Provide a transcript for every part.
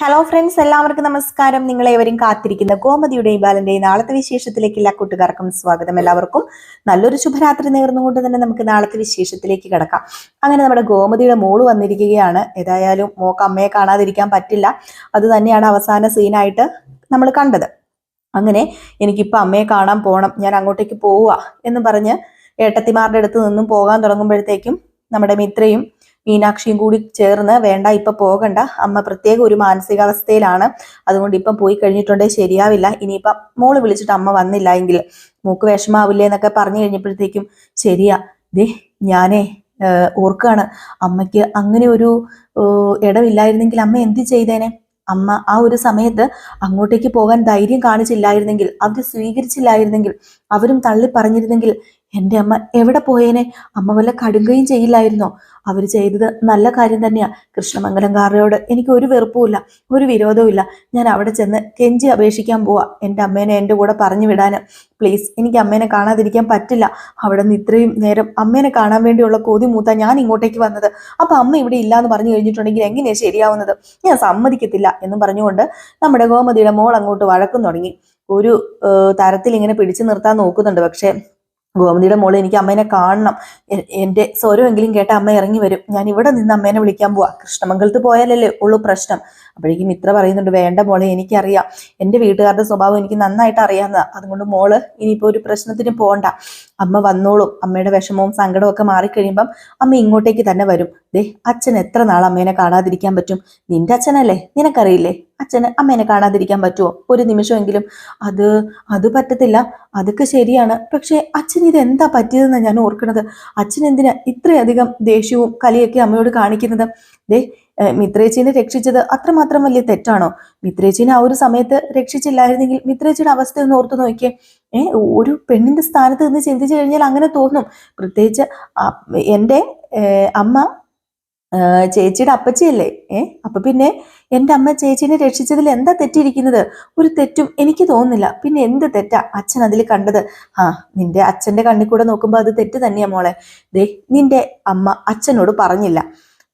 Hello friends എല്ലാവർക്കും നമസ്കാരം. നിങ്ങളേവരും കാത്തിരിക്കുന്ന ഗോമതിയുടെയും ബാലന്റെയും നാളത്തെ വിശേഷത്തിലേക്ക് എല്ലാ കൂട്ടുകാർക്കും സ്വാഗതം എല്ലാവർക്കും. നല്ലൊരു ശുഭരാത്രി നേർന്നുകൊണ്ട് തന്നെ നമുക്ക് നാളത്തെ വിശേഷത്തിലേക്ക് കിടക്കാം. അങ്ങനെ നമ്മുടെ ഗോമതിയുടെ മോൾ വന്നിരിക്കുകയാണ്. ഏതായാലും മോക്ക് അമ്മയെ കാണാതിരിക്കാൻ പറ്റില്ല. അത് തന്നെയാണ് അവസാന സീനായിട്ട് നമ്മൾ കണ്ടത്. അങ്ങനെ എനിക്കിപ്പോൾ അമ്മയെ കാണാൻ പോകണം ഞാൻ അങ്ങോട്ടേക്ക് പോവുക എന്ന് പറഞ്ഞ് ഏട്ടത്തിമാരുടെ അടുത്ത് നിന്നും പോകാൻ തുടങ്ങുമ്പോഴത്തേക്കും നമ്മുടെ മിത്രയും മീനാക്ഷിയും കൂടി ചേർന്ന് വേണ്ട ഇപ്പൊ പോകണ്ട. അമ്മ പ്രത്യേക ഒരു മാനസികാവസ്ഥയിലാണ്. അതുകൊണ്ട് ഇപ്പം പോയി കഴിഞ്ഞിട്ടുണ്ടെങ്കിൽ ശരിയാവില്ല. ഇനിയിപ്പം മോൾ വിളിച്ചിട്ട് അമ്മ വന്നില്ല എങ്കിൽ മൂക്ക് വിഷമാവില്ലേ എന്നൊക്കെ പറഞ്ഞു കഴിഞ്ഞപ്പോഴത്തേക്കും ശരിയാ. ദേ ഞാനേ ഓർക്കാണ്. അമ്മയ്ക്ക് അങ്ങനെ ഒരു ഇടമില്ലായിരുന്നെങ്കിൽ അമ്മ എന്ത് ചെയ്തേനെ? അമ്മ ആ ഒരു സമയത്ത് അങ്ങോട്ടേക്ക് പോകാൻ ധൈര്യം കാണിച്ചില്ലായിരുന്നെങ്കിൽ അവർ സ്വീകരിച്ചില്ലായിരുന്നെങ്കിൽ അവരും തള്ളി പറഞ്ഞിരുന്നെങ്കിൽ എന്റെ അമ്മ എവിടെ പോയേനെ? അമ്മ വല്ല കടുകയും ചെയ്യില്ലായിരുന്നോ? അവർ ചെയ്തത് നല്ല കാര്യം തന്നെയാ. കൃഷ്ണമംഗലംകാരയോട് എനിക്ക് ഒരു വെറുപ്പുമില്ല ഒരു വിരോധവും ഇല്ല ഞാൻ അവിടെ ചെന്ന് കെഞ്ചി അപേക്ഷിക്കാൻ പോവാ. എന്റെ അമ്മേനെ എന്റെ കൂടെ പറഞ്ഞു വിടാൻ പ്ലീസ് എനിക്ക് അമ്മേനെ കാണാതിരിക്കാൻ പറ്റില്ല. അവിടെ നിന്ന് ഇത്രയും നേരം അമ്മേനെ കാണാൻ വേണ്ടിയുള്ള കൊതി മൂത്ത ഞാൻ ഇങ്ങോട്ടേക്ക് വന്നത്. അപ്പൊ അമ്മ ഇവിടെ ഇല്ല എന്ന് പറഞ്ഞു കഴിഞ്ഞിട്ടുണ്ടെങ്കിൽ എങ്ങനെയാ ശരിയാവുന്നത്? ഞാൻ സമ്മതിക്കത്തില്ല എന്നും പറഞ്ഞുകൊണ്ട് നമ്മുടെ ഗോമതിയുടെ മോൾ അങ്ങോട്ട് വഴക്കും തുടങ്ങി. ഒരു തരത്തിൽ ഇങ്ങനെ പിടിച്ചു നിർത്താൻ നോക്കുന്നുണ്ട്. പക്ഷേ ഗോമതിയുടെ മോൾ എനിക്ക് അമ്മേനെ കാണണം. എന്റെ സ്വരമെങ്കിലും കേട്ട അമ്മ ഇറങ്ങി വരും. ഞാൻ ഇവിടെ നിന്ന് അമ്മേനെ വിളിക്കാൻ പോവാ. കൃഷ്ണമംഗലത്ത് പോയാലല്ലേ ഉള്ളൂ പ്രശ്നം. അപ്പോഴേക്കും ഇത്ര പറയുന്നുണ്ട് വേണ്ട മോളെ എനിക്കറിയാം. എന്റെ വീട്ടുകാരുടെ സ്വഭാവം എനിക്ക് നന്നായിട്ട് അറിയാവുന്നതാണ് അതുകൊണ്ട് മോൾ ഇനിയിപ്പോൾ ഒരു പ്രശ്നത്തിന് പോകണ്ട അമ്മ വന്നോളും. അമ്മയുടെ വിഷമവും സങ്കടവും ഒക്കെ മാറിക്കഴിയുമ്പം അമ്മ ഇങ്ങോട്ടേക്ക് തന്നെ വരും. ദേ അച്ഛൻ എത്ര നാൾ അമ്മേനെ കാണാതിരിക്കാൻ പറ്റും? നിന്റെ അച്ഛനല്ലേ? നിനക്കറിയില്ലേ? അച്ഛന് അമ്മേനെ കാണാതിരിക്കാൻ പറ്റുമോ ഒരു നിമിഷമെങ്കിലും. അത് അത് പറ്റത്തില്ല. അതൊക്കെ ശരിയാണ്. പക്ഷേ അച്ഛൻ ഇത് എന്താ പറ്റിയതെന്നാണ് ഞാൻ ഓർക്കുന്നത് അച്ഛൻ എന്തിനാ ഇത്രയധികം ദേഷ്യവും കലിയൊക്കെ അമ്മയോട് കാണിക്കുന്നത്? ദേ മിത്രേച്ചിനെ രക്ഷിച്ചത് അത്രമാത്രം വലിയ തെറ്റാണോ? മിത്രേച്ചിനെ ആ ഒരു സമയത്ത് രക്ഷിച്ചില്ലായിരുന്നെങ്കിൽ മിത്രേച്ചിയുടെ അവസ്ഥ ഒന്ന് ഓർത്തു നോക്കിയേ. ഏർ ഒരു പെണ്ണിന്റെ സ്ഥാനത്ത് നിന്ന് ചിന്തിച്ചു കഴിഞ്ഞാൽ അങ്ങനെ തോന്നും. പ്രത്യേകിച്ച് എന്റെ അമ്മ ചേച്ചിയുടെ അപ്പച്ചിയല്ലേ? ഏ അപ്പൊ പിന്നെ എന്റെ അമ്മ ചേച്ചീനെ രക്ഷിച്ചതിൽ എന്താ തെറ്റിയിരിക്കുന്നത്? ഒരു തെറ്റും എനിക്ക് തോന്നുന്നില്ല. പിന്നെ എന്ത് തെറ്റാ അച്ഛൻ അതിൽ കണ്ടത്? ആ നിന്റെ അച്ഛന്റെ കണ്ണിൽ കൂടെ നോക്കുമ്പോൾ അത് തെറ്റ് തന്നെയാ മോളെ. ദേ നിന്റെ അമ്മ അച്ഛനോട് പറഞ്ഞില്ല.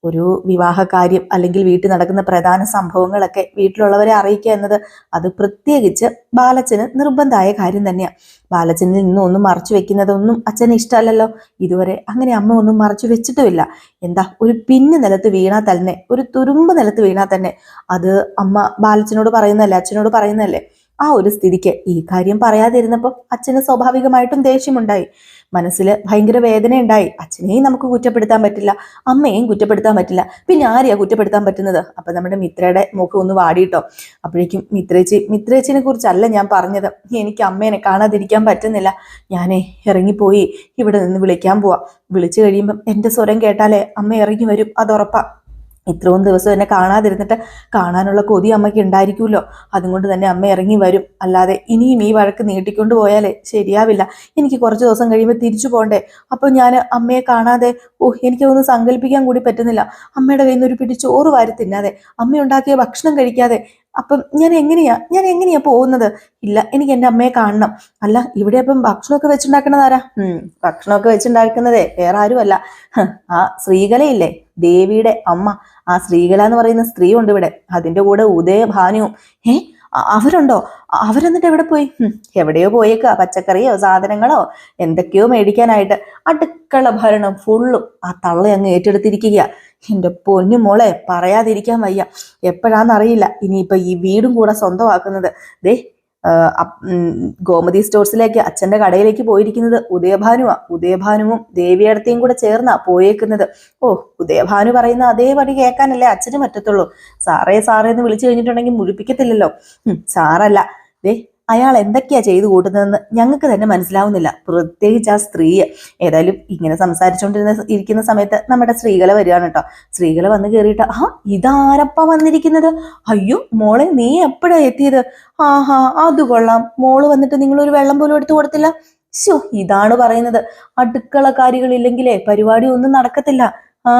ഒരു വിവാഹ കാര്യം അല്ലെങ്കിൽ വീട്ടിൽ നടക്കുന്ന പ്രധാന സംഭവങ്ങളൊക്കെ വീട്ടിലുള്ളവരെ അറിയിക്കുക എന്നത് അത് പ്രത്യേകിച്ച് ബാലച്ചന് നിർബന്ധമായ കാര്യം തന്നെയാണ് ബാലച്ചനിൽ നിന്നും ഒന്നും മറച്ചു വെക്കുന്നതൊന്നും അച്ഛന് ഇഷ്ടമല്ലല്ലോ. ഇതുവരെ അങ്ങനെ അമ്മ ഒന്നും മറച്ചു വെച്ചിട്ടുമില്ല. എന്താ ഒരു പിന്ന് നിലത്ത് വീണാൽ തന്നെ ഒരു തുരുമ്പ് നിലത്ത് വീണാൽ തന്നെ അത് അമ്മ ബാലച്ചനോട് പറയുന്നതല്ലേ അച്ഛനോട് പറയുന്നതല്ലേ? ആ ഒരു സ്ഥിതിക്ക് ഈ കാര്യം പറയാതിരുന്നപ്പോൾ അച്ഛന് സ്വാഭാവികമായിട്ടും ദേഷ്യമുണ്ടായി. മനസ്സിൽ ഭയങ്കര വേദന ഉണ്ടായി അച്ഛനെയും നമുക്ക് കുറ്റപ്പെടുത്താൻ പറ്റില്ല. അമ്മയെയും കുറ്റപ്പെടുത്താൻ പറ്റില്ല. പിന്നെ ആരെയാ കുറ്റപ്പെടുത്താൻ പറ്റുന്നത്? അപ്പൊ നമ്മുടെ മിത്രയുടെ മുഖം ഒന്ന് വാടിയിട്ടോ? അപ്പോഴേക്കും മിത്രേച്ചി മിത്രേച്ചിനെ കുറിച്ചല്ല ഞാൻ പറഞ്ഞത്. എനിക്ക് അമ്മേനെ കാണാതിരിക്കാൻ പറ്റുന്നില്ല. ഞാനേ ഇറങ്ങിപ്പോയി. ഇവിടെ നിന്ന് വിളിക്കാൻ പോവാ. വിളിച്ചു കഴിയുമ്പം എന്റെ സ്വരം കേട്ടാലേ അമ്മ ഇറങ്ങി വരും. അതുറപ്പാ ഇത്രയും ദിവസം എന്നെ കാണാതിരുന്നിട്ട് കാണാനുള്ള കൊതി അമ്മയ്ക്ക് ഉണ്ടായിരിക്കുമല്ലോ. അതുകൊണ്ട് തന്നെ അമ്മ ഇറങ്ങി വരും. അല്ലാതെ ഇനിയും ഈ വഴക്ക് നീട്ടിക്കൊണ്ട് പോയാലേ ശരിയാവില്ല. എനിക്ക് കുറച്ച് ദിവസം കഴിയുമ്പോൾ തിരിച്ചു പോകണ്ടേ അപ്പോൾ ഞാൻ അമ്മയെ കാണാതെ ഓ എനിക്കതൊന്നും സങ്കല്പിക്കാൻ കൂടി പറ്റുന്നില്ല. അമ്മയുടെ കയ്യിൽ നിന്ന് ഒരു പിടി ചോറ് വാരി തിന്നാതെ അമ്മ ഉണ്ടാക്കിയ ഭക്ഷണം കഴിക്കാതെ അപ്പം ഞാൻ എങ്ങനെയാ ഞാൻ എങ്ങനെയാ പോകുന്നത്? ഇല്ല എനിക്ക് എന്റെ അമ്മയെ കാണണം. അല്ല ഇവിടെ അപ്പം ഭക്ഷണമൊക്കെ വെച്ചുണ്ടാക്കണത് ആരാ? ഉം ഭക്ഷണമൊക്കെ വെച്ചുണ്ടാക്കുന്നതേ വേറെ ആരുമല്ല. ആ ശ്രീകലയില്ലേ ദേവിയുടെ അമ്മ. ആ ശ്രീകല എന്ന് പറയുന്ന സ്ത്രീ ഉണ്ട് ഇവിടെ. അതിന്റെ കൂടെ ഉദയ ഭാനുവും ഏ അവരുണ്ടോ? അവരെന്നിട്ട് എവിടെ പോയി? എവിടെയോ പോയേക്കാ പച്ചക്കറിയോ സാധനങ്ങളോ എന്തൊക്കെയോ മേടിക്കാനായിട്ട് അടുക്കള ഭരണം ഫുള്ളും ആ തള്ള അങ്ങ് ഏറ്റെടുത്തിരിക്കുക എന്റെ പൊന്നു മോളെ പറയാതിരിക്കാൻ വയ്യ. എപ്പോഴാന്നറിയില്ല. ഇനിയിപ്പോൾ ഈ വീടും കൂടെ സ്വന്തമാക്കുന്നത്. ദേ ഗോമതി സ്റ്റോഴ്സിലേക്ക് അച്ഛന്റെ കടയിലേക്ക് പോയിരിക്കുന്നത് ഉദയഭാനുവാ. ഉദയഭാനുവും ദേവിയടത്തെയും കൂടെ ചേർന്നാ പോയേക്കുന്നത്. ഓ ഉദയഭാനു പറയുന്ന അതേപടി കേൾക്കാനല്ലേ അച്ഛന് പറ്റത്തുള്ളൂ. സാറേ സാറേ എന്ന് വിളിച്ചു കഴിഞ്ഞിട്ടുണ്ടെങ്കിൽ മുഴിപ്പിക്കത്തില്ലല്ലോ. സാറല്ല. ദേ അയാൾ എന്തൊക്കെയാ ചെയ്തു കൂട്ടുന്നതെന്ന് ഞങ്ങൾക്ക് തന്നെ മനസ്സിലാവുന്നില്ല. പ്രത്യേകിച്ച് ആ സ്ത്രീയെ ഏതായാലും ഇങ്ങനെ സംസാരിച്ചുകൊണ്ടിരുന്ന ഇരിക്കുന്ന സമയത്ത് നമ്മുടെ സ്ത്രീകളെ വരികയാണ് കേട്ടോ സ്ത്രീകളെ വന്ന് കയറിയിട്ട് ആ ഇതാരപ്പ വന്നിരിക്കുന്നത്? അയ്യോ മോളെ നീ എപ്പോഴാ എത്തിയത്? ആഹാ അത് കൊള്ളാം. മോൾ വന്നിട്ട് നിങ്ങളൊരു വെള്ളം പോലും എടുത്തു കൊടുത്തില്ല. ശോ ഇതാണ് പറയുന്നത്. അടുക്കളക്കാരികളില്ലെങ്കിലേ പരിപാടി ഒന്നും നടക്കത്തില്ല. ആ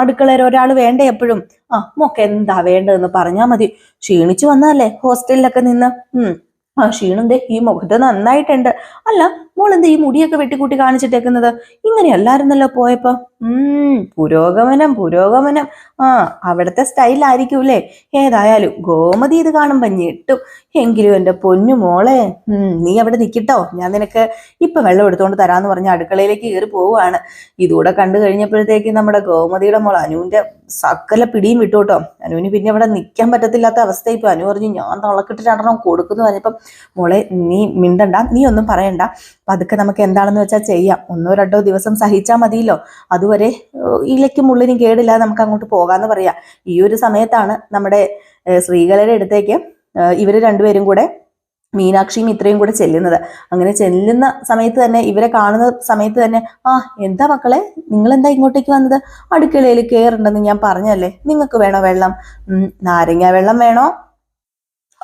അടുക്കളയിൽ ഒരാൾ വേണ്ടേ എപ്പോഴും? ആ മോക്ക് എന്താ വേണ്ടതെന്ന് പറഞ്ഞാ മതി. ക്ഷീണിച്ചു വന്നതല്ലേ? ഹോസ്റ്റലിലൊക്കെ നിന്ന് ഉം. ആ ക്ഷീണം ദേ ഈ മുഖത്ത് നന്നായിട്ടുണ്ട്. അല്ല മോൾ എന്താ ഈ മുടിയൊക്കെ വെട്ടിക്കൂട്ടി കാണിച്ചിട്ടേക്കുന്നത്? ഇങ്ങനെയല്ലായിരുന്നല്ലോ പോയപ്പോ. ഉം പുരോഗമനം പുരോഗമനം. ആ അവിടുത്തെ സ്റ്റൈലായിരിക്കൂലേ ഏതായാലും ഗോമതി ഇത് കാണുമ്പോ ഞെട്ടും. എങ്കിലും എന്റെ പൊന്നു മോളെ ഉം നീ അവിടെ നിൽക്കിട്ടോ ഞാൻ നിനക്ക് ഇപ്പൊ വെള്ളം എടുത്തോണ്ട് തരാന്ന് പറഞ്ഞ അടുക്കളയിലേക്ക് കയറി പോവുകയാണ്. ഇതുകൂടെ കണ്ടു കഴിഞ്ഞപ്പോഴത്തേക്ക് നമ്മുടെ ഗോമതിയുടെ മോൾ അനുവിന്റെ സക്കല പിടിയും വിട്ടു കേട്ടോ അനുവിന് പിന്നെ അവിടെ നിൽക്കാൻ പറ്റത്തില്ലാത്ത അവസ്ഥ ഇപ്പൊ അനു പറഞ്ഞു ഞാൻ തളക്കിട്ട് രണ്ടെണ്ണം കൊടുക്കുന്നു പറഞ്ഞപ്പം മോളെ നീ മിണ്ടണ്ട നീ ഒന്നും പറയണ്ട. പതുക്കെ നമുക്ക് എന്താണെന്ന് വെച്ചാൽ ചെയ്യാം. ഒന്നോ രണ്ടോ ദിവസം സഹിച്ചാൽ മതിയല്ലോ. അതുവരെ ഇലയ്ക്കും മുള്ളിനും കേടില്ലാതെ നമുക്ക് അങ്ങോട്ട് പോകാന്ന് പറയാം. ഈ ഒരു സമയത്താണ് നമ്മുടെ സ്ത്രീകളുടെ അടുത്തേക്ക് ഇവർ രണ്ടുപേരും കൂടെ മീനാക്ഷിയും ഇത്രയും കൂടെ ചെല്ലുന്നത്. അങ്ങനെ ചെല്ലുന്ന സമയത്ത് തന്നെ ഇവരെ കാണുന്ന സമയത്ത് തന്നെ ആ എന്താ മക്കളെ? നിങ്ങൾ എന്താ ഇങ്ങോട്ടേക്ക് വന്നത്? അടുക്കളയിൽ കയറുണ്ടെന്ന് ഞാൻ പറഞ്ഞല്ലേ? നിങ്ങൾക്ക് വേണോ വെള്ളം? നാരങ്ങ വെള്ളം വേണോ?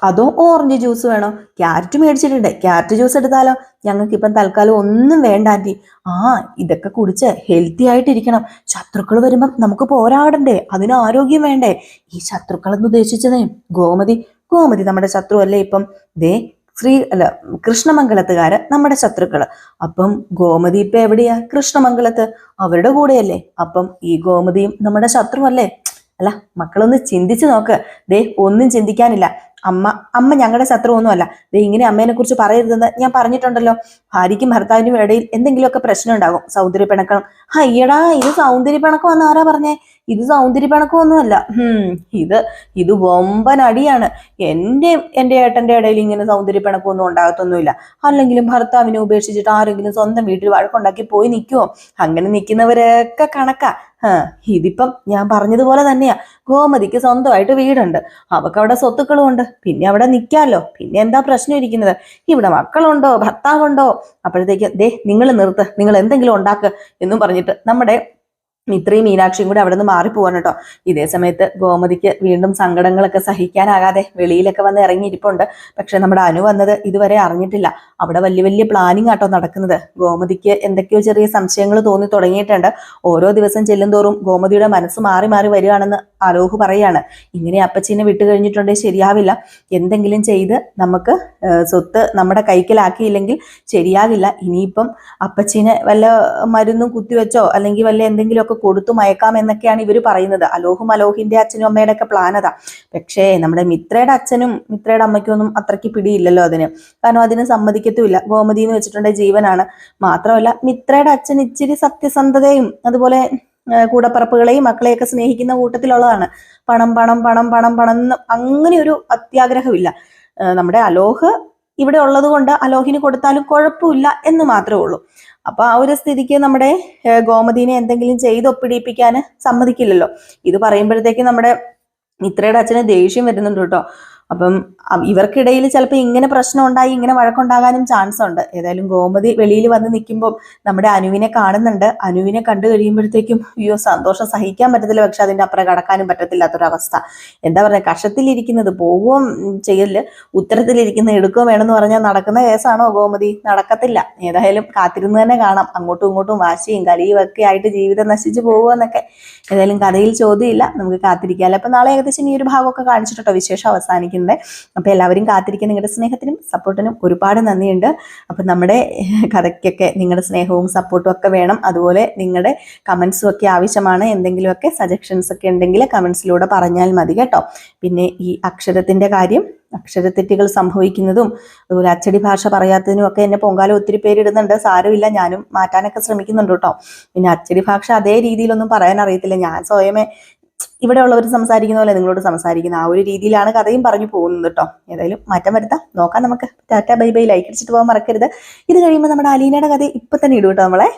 അതോ ഓറഞ്ച് ജ്യൂസ് വേണോ. ക്യാരറ്റ് മേടിച്ചിട്ടുണ്ട്. ക്യാരറ്റ് ജ്യൂസ് എടുത്താലോ? ഞങ്ങൾക്ക് ഇപ്പം തൽക്കാലം ഒന്നും വേണ്ട ആന്റി ആ ഇതൊക്കെ കുടിച്ച് ഹെൽത്തി ആയിട്ടിരിക്കണം. ശത്രുക്കൾ വരുമ്പം നമുക്ക് പോരാടണ്ടേ? അതിന് ആരോഗ്യം വേണ്ടേ? ഈ ശത്രുക്കൾ എന്ന് ഉദ്ദേശിച്ചതേ ഗോമതി. ഗോമതി നമ്മുടെ ശത്രു അല്ലേ ഇപ്പം? ദേ ശ്രീ അല്ല കൃഷ്ണമംഗലത്തുകാര് നമ്മുടെ ശത്രുക്കൾ. അപ്പം ഗോമതി ഇപ്പൊ എവിടെയാ? കൃഷ്ണമംഗലത്ത്. അവരുടെ കൂടെയല്ലേ? അപ്പം ഈ ഗോമതിയും നമ്മുടെ ശത്രു അല്ലേ അല്ല മക്കളൊന്ന് ചിന്തിച്ചു നോക്ക്. ദേ ഒന്നും ചിന്തിക്കാനില്ല. അമ്മ അമ്മ ഞങ്ങളുടെ ശത്രു ദേ ഇങ്ങനെ അമ്മേനെ കുറിച്ച് പറയരുതെന്ന് ഞാൻ പറഞ്ഞിട്ടുണ്ടല്ലോ. ഭാര്യയ്ക്കും ഭർത്താവിനും ഇടയിൽ എന്തെങ്കിലുമൊക്കെ പ്രശ്നം ഉണ്ടാകും. സൗന്ദര്യ പിണക്കം അയ്യടാ ഇത് സൗന്ദര്യ പിണക്കം എന്ന് ആരാ പറഞ്ഞേ? ഇത് സൗന്ദര്യ പിണക്കം ഒന്നുമല്ല ഇത് ഇത് വമ്പൻ അടിയാണ്. എന്റെ എന്റെ ഏട്ടന്റെ ഇടയിൽ ഇങ്ങനെ സൗന്ദര്യ പിണക്കമൊന്നും ഉണ്ടാകത്തൊന്നുമില്ല. അല്ലെങ്കിലും ഭർത്താവിനെ ഉപേക്ഷിച്ചിട്ട് ആരെങ്കിലും സ്വന്തം വീട്ടിൽ വഴക്കുണ്ടാക്കി പോയി നിൽക്കുമോ അങ്ങനെ നിൽക്കുന്നവരൊക്കെ കണക്കാ. ഇതിപ്പം ഞാൻ പറഞ്ഞതുപോലെ തന്നെയാ. ഗോമതിക്ക് സ്വന്തമായിട്ട് വീടുണ്ട്. അവക്കവിടെ സ്വത്തുക്കളും ഉണ്ട് പിന്നെ അവിടെ നിൽക്കാമല്ലോ പിന്നെ എന്താ പ്രശ്നം ഇരിക്കുന്നത്? ഇവിടെ മക്കളുണ്ടോ? ഭർത്താവുണ്ടോ? അപ്പോഴത്തേക്ക് ദേ നിങ്ങൾ നിർത്ത്. നിങ്ങൾ എന്തെങ്കിലും ഉണ്ടാക്ക് എന്നും പറഞ്ഞിട്ട് നമ്മുടെ മിത്രയും മീനാക്ഷിയും കൂടെ അവിടെ നിന്ന് മാറിപ്പോവാണ് കേട്ടോ. ഇതേ സമയത്ത് ഗോമതിക്ക് വീണ്ടും സങ്കടങ്ങളൊക്കെ സഹിക്കാനാകാതെ വെളിയിലൊക്കെ വന്ന് ഇറങ്ങിയിരിപ്പുണ്ട്. പക്ഷെ നമ്മുടെ അനു വന്നത് ഇതുവരെ അറിഞ്ഞിട്ടില്ല. അവിടെ വലിയ വലിയ പ്ലാനിങ് ആട്ടോ നടക്കുന്നത്. ഗോമതിക്ക് എന്തൊക്കെയോ ചെറിയ സംശയങ്ങൾ തോന്നി തുടങ്ങിയിട്ടുണ്ട്. ഓരോ ദിവസം ചെല്ലുന്തോറും ഗോമതിയുടെ മനസ്സ് മാറി മാറി വരികയാണെന്ന് അലോഹ് പറയാണ് ഇങ്ങനെ അപ്പച്ചീനെ വിട്ടു കഴിഞ്ഞിട്ടുണ്ടെങ്കിൽ ശരിയാവില്ല. എന്തെങ്കിലും ചെയ്ത് നമുക്ക് സ്വത്ത് നമ്മുടെ കൈക്കലാക്കിയില്ലെങ്കിൽ ശരിയാകില്ല ഇനിയിപ്പം അപ്പച്ചീനെ വല്ല മരുന്നും കുത്തിവെച്ചോ അല്ലെങ്കിൽ വല്ല എന്തെങ്കിലുമൊക്കെ കൊടുത്തു മയക്കാം എന്നൊക്കെയാണ് ഇവർ പറയുന്നത്. അലോഹും അലോഹിന്റെ അച്ഛനും അമ്മയുടെ ഒക്കെ പ്ലാൻ അതാ. പക്ഷേ നമ്മുടെ മിത്രയുടെ അച്ഛനും മിത്രയുടെ അമ്മയ്ക്കും ഒന്നും അത്രയ്ക്ക് പിടിയില്ലല്ലോ അതിന്. കാരണം അതിന് സമ്മതിക്കത്തുമില്ല. ഗോമതി എന്ന് വെച്ചിട്ടുണ്ടെങ്കിൽ ജീവനാണ്. മാത്രമല്ല മിത്രയുടെ അച്ഛൻ ഇച്ചിരി സത്യസന്ധതയും അതുപോലെ കൂടപ്പറപ്പുകളെയും മക്കളെയൊക്കെ സ്നേഹിക്കുന്ന കൂട്ടത്തിലുള്ളതാണ്. പണം പണം പണം പണം പണം എന്ന് അങ്ങനെ ഒരു അത്യാഗ്രഹമില്ല നമ്മുടെ അലോഹ് ഇവിടെ ഉള്ളത് കൊണ്ട് അലോഹിന് കൊടുത്താലും കുഴപ്പമില്ല എന്ന് മാത്രമേ ഉള്ളൂ. അപ്പൊ ആ ഒരു സ്ഥിതിക്ക് നമ്മുടെ ഗോമതിനെ എന്തെങ്കിലും ചെയ്ത് ഒപ്പിടിപ്പിക്കാൻ സമ്മതിക്കില്ലല്ലോ. ഇത് പറയുമ്പോഴത്തേക്ക് നമ്മുടെ മിത്രയുടെ അച്ഛന് ദേഷ്യം വരുന്നുണ്ട് കേട്ടോ. അപ്പം ഇവർക്കിടയിൽ ചിലപ്പോൾ ഇങ്ങനെ പ്രശ്നം ഉണ്ടായി ഇങ്ങനെ വഴക്കുണ്ടാകാനും ചാൻസ് ഉണ്ട്. ഏതായാലും ഗോമതി വെളിയിൽ വന്ന് നിൽക്കുമ്പോൾ നമ്മുടെ അനുവിനെ കാണുന്നുണ്ട്. അനുവിനെ കണ്ടു കഴിയുമ്പോഴത്തേക്കും അയ്യോ സന്തോഷം സഹിക്കാൻ പറ്റത്തില്ല. പക്ഷെ അതിന്റെ അപ്പുറം കടക്കാനും പറ്റത്തില്ലാത്തൊരവസ്ഥ. എന്താ പറയുക കഷത്തിലിരിക്കുന്നത് പോവുകയും ചെയ്യൽ ഉത്തരത്തിലിരിക്കുന്ന എടുക്കുകയും വേണമെന്ന് പറഞ്ഞാൽ നടക്കുന്ന കേസാണോ ഗോമതി? നടക്കത്തില്ല. ഏതായാലും കാത്തിരുന്ന് തന്നെ കാണാം. അങ്ങോട്ടും ഇങ്ങോട്ടും വാശിയും കലിയും ഒക്കെ ആയിട്ട് ജീവിതം നശിച്ചു പോകുമെന്നൊക്കെ ഏതായാലും കഥയിൽ ചോദ്യമില്ല. നമുക്ക് കാത്തിരിക്കാമല്ലോ അപ്പം നാളെ ഏകദേശം ഈ ഒരു ഭാഗമൊക്കെ കാണിച്ചിട്ടോ വിശേഷം അവസാനിക്കുന്നത് അപ്പൊ എല്ലാവരും കാത്തിരിക്കുന്ന നിങ്ങളുടെ സ്നേഹത്തിനും സപ്പോർട്ടിനും ഒരുപാട് നന്ദിയുണ്ട്. അപ്പോൾ നമ്മുടെ കഥയ്ക്കൊക്കെ നിങ്ങളുടെ സ്നേഹവും സപ്പോർട്ടും ഒക്കെ വേണം. അതുപോലെ നിങ്ങളുടെ കമൻസും ഒക്കെ ആവശ്യമാണ്. എന്തെങ്കിലുമൊക്കെ സജഷൻസ് ഒക്കെ ഉണ്ടെങ്കിൽ കമൻസിലൂടെ പറഞ്ഞാൽ മതി കേട്ടോ. പിന്നെ ഈ അക്ഷരത്തിന്റെ കാര്യം അക്ഷരത്തെറ്റുകൾ സംഭവിക്കുന്നതും അതുപോലെ അച്ചടി ഭാഷ പറയാത്തതിനും ഒക്കെ എന്നെ പൊങ്കാല ഒത്തിരി പേരിടുന്നുണ്ട് സാരമില്ല ഞാനും മാറ്റാനൊക്കെ ശ്രമിക്കുന്നുണ്ട് കേട്ടോ. പിന്നെ അച്ചടി ഭാഷ അതേ രീതിയിലൊന്നും പറയാൻ അറിയത്തില്ല. ഞാൻ സ്വയമേ ഇവിടെ ഉള്ളവർ സംസാരിക്കുന്ന പോലെ നിങ്ങളോട് സംസാരിക്കുന്ന ആ ഒരു രീതിയിലാണ് കഥയും പറഞ്ഞു പോകുന്നത് കേട്ടോ. ഏതായാലും മാറ്റം വരുത്താം. നോക്കാം നമുക്ക്. Tata bye bye. ലൈക്ക് അടിച്ചിട്ട് പോകാൻ മറക്കരുത്. ഇത് കഴിയുമ്പോൾ നമ്മുടെ അലീനയുടെ കഥ ഇപ്പൊ തന്നെ ഇടും കേട്ടോ നമ്മളെ.